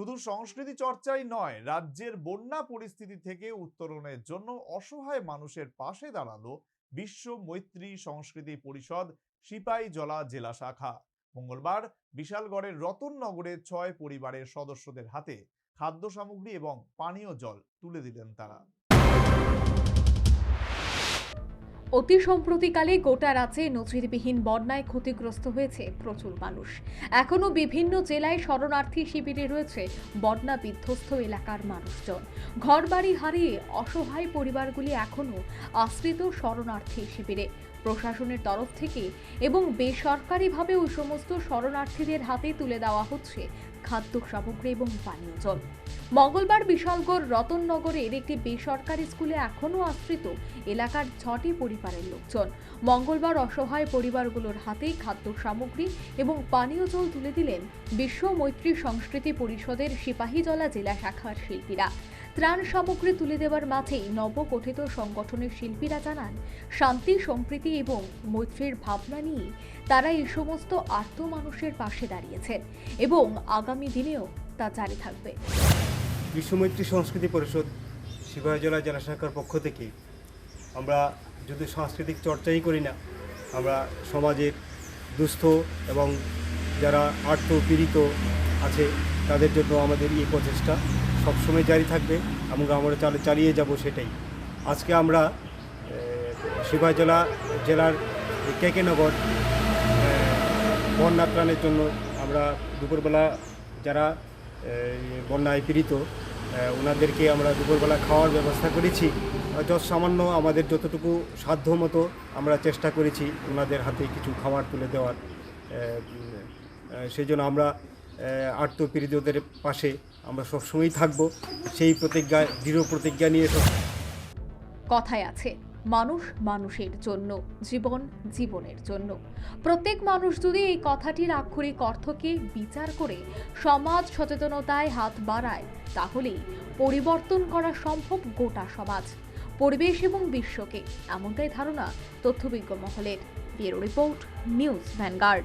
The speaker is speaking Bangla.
শুধু সংস্কৃতি চর্চাই নয়, রাজ্যের বন্যা পরিস্থিতি থেকে উত্তরণের জন্য অসহায় মানুষের পাশে দাঁড়াল বিশ্ব মৈত্রী সংস্কৃতি পরিষদ, সিপাই জলা জেলা শাখা। মঙ্গলবার বিশালগড়ের রতননগরে ছয় পরিবারের সদস্যদের হাতে খাদ্য সামগ্রী এবং পানীয় জল তুলে দিলেন তারা। অতি সম্প্রতিকালে গোটা রাজ্যে নজিরবিহীন বন্যায় ক্ষতিগ্রস্ত হয়েছে প্রচুর মানুষ। এখনও বিভিন্ন জেলায় শরণার্থী শিবিরে রয়েছে বন্যা বিধ্বস্ত এলাকার মানুষজন। ঘরবাড়ি হারিয়ে অসহায় পরিবারগুলি এখনও আশ্রিত শরণার্থী শিবিরে। প্রশাসনের তরফ থেকে এবং বেসরকারিভাবে ওই সমস্ত শরণার্থীদের হাতে তুলে দেওয়া হচ্ছে খাদ্য সামগ্রী এবং পানীয় জল। মঙ্গলবার বিশালগড় রতননগরের একটি বেসরকারি স্কুলে এখনও আশ্রিত এলাকার ছটি পরিবারের লোকজন। মঙ্গলবার অসহায় পরিবারগুলোর হাতেই খাদ্য সামগ্রী এবং পানীয় জল তুলে দিলেন বিশ্ব মৈত্রী সংস্কৃতি পরিষদের সিপাহীজলা জেলা শাখার শিল্পীরা। ত্রাণ সামগ্রী তুলে দেওয়ার মাঝেই নবগঠিত সংগঠনের শিল্পীরা জানান, শান্তি, সম্প্রীতি এবং মৈত্রীর ভাবনা নিয়ে তারা এই সমস্ত আর্ত মানুষের পাশে দাঁড়িয়েছেন এবং আগামী দিনেও তা জারি থাকবে। বিশ্বমৈত্রী সংস্কৃতি পরিষদ সিপাহীজলা জেলা শাখার পক্ষ থেকে আমরা যদি সাংস্কৃতিক চর্চাই করি না, আমরা সমাজের দুস্থ এবং যারা আর্থ পীড়িত আছে, তাদের জন্য আমাদের এই প্রচেষ্টা সবসময় জারি থাকবে, এবং আমরা চালে চালিয়ে যাব সেটাই। আজকে আমরা সিপাহীজলা জেলার কেকেনগর বন্যা ত্রাণের জন্য আমরা দুপুরবেলা যারা বন্যায় পীড়িত ওনাদেরকে আমরা দুপুরবেলা খাওয়ার ব্যবস্থা করেছি। যত সামান্য আমাদের যতটুকু সাধ্য মতো আমরা চেষ্টা করেছি ওনাদের হাতে কিছু খাবার তুলে দেওয়ার সেই জন্য আমরা আর্ত পাশে আমরা সবসময়ই থাকব। সেই প্রতিজ্ঞা, দৃঢ় প্রতিজ্ঞা নিয়ে সব কথায় আছে, মানুষ মানুষের জন্য, জীবন জীবনের জন্য। প্রত্যেক মানুষ যদি এই কথাটির আক্ষরিক অর্থকে বিচার করে সমাজ সচেতনতায় হাত বাড়ায়, তাহলেই পরিবর্তন করা সম্ভব গোটা সমাজ, পরিবেশ এবং বিশ্বকে। এমনটাই ধারণা তথ্যবিজ্ঞ মহলের। Bureau report, news Vanguard.